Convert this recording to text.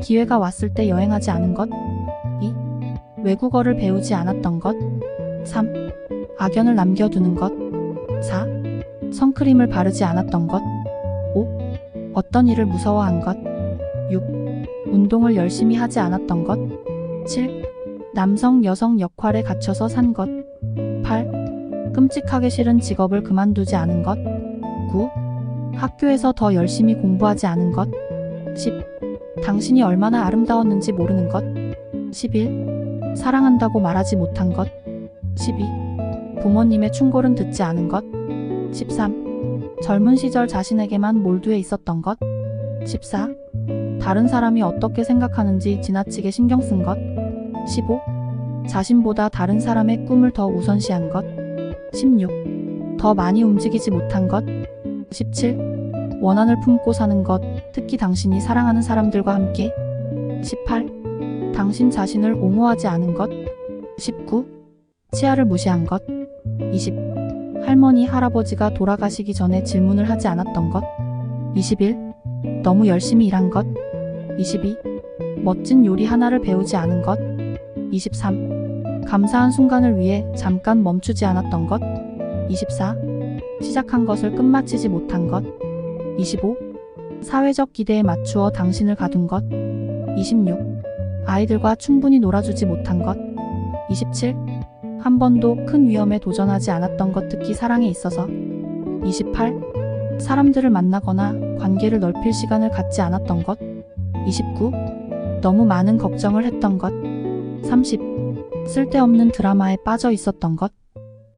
기회가 왔을 때 여행하지 않은 것. 2. 외국어를 배우지 않았던 것. 3. 악연을 남겨두는 것. 4. 선크림을 바르지 않았던 것. 5. 어떤 일을 무서워한 것. 6. 운동을 열심히 하지 않았던 것. 7. 남성, 여성 역할에 갇혀서 산 것. 8. 끔찍하게 싫은 직업을 그만두지 않은 것. 9. 학교에서 더 열심히 공부하지 않은 것. 10. 당신이 얼마나 아름다웠는지 모르는 것. 11. 사랑한다고 말하지 못한 것. 12. 부모님의 충고는 듣지 않은 것. 13. 젊은 시절 자신에게만 몰두해 있었던 것. 14. 다른 사람이 어떻게 생각하는지 지나치게 신경 쓴 것. 15. 자신보다 다른 사람의 꿈을 더 우선시한 것. 16. 더 많이 움직이지 못한 것. 17. 원한을 품고 사는 것, 특히 당신이 사랑하는 사람들과 함께. 18. 당신 자신을 옹호하지 않은 것. 19. 치아를 무시한 것. 20. 할머니, 할아버지가 돌아가시기 전에 질문을 하지 않았던 것. 21. 너무 열심히 일한 것. 22. 멋진 요리 하나를 배우지 않은 것. 23. 감사한 순간을 위해 잠깐 멈추지 않았던 것. 24. 시작한 것을 끝마치지 못한 것. 25. 사회적 기대에 맞추어 당신을 가둔 것. 26. 아이들과 충분히 놀아주지 못한 것. 27. 한 번도 큰 위험에 도전하지 않았던 것 특히 사랑에 있어서. 28. 사람들을 만나거나 관계를 넓힐 시간을 갖지 않았던 것. 29. 너무 많은 걱정을 했던 것. 30. 쓸데없는 드라마에 빠져 있었던 것.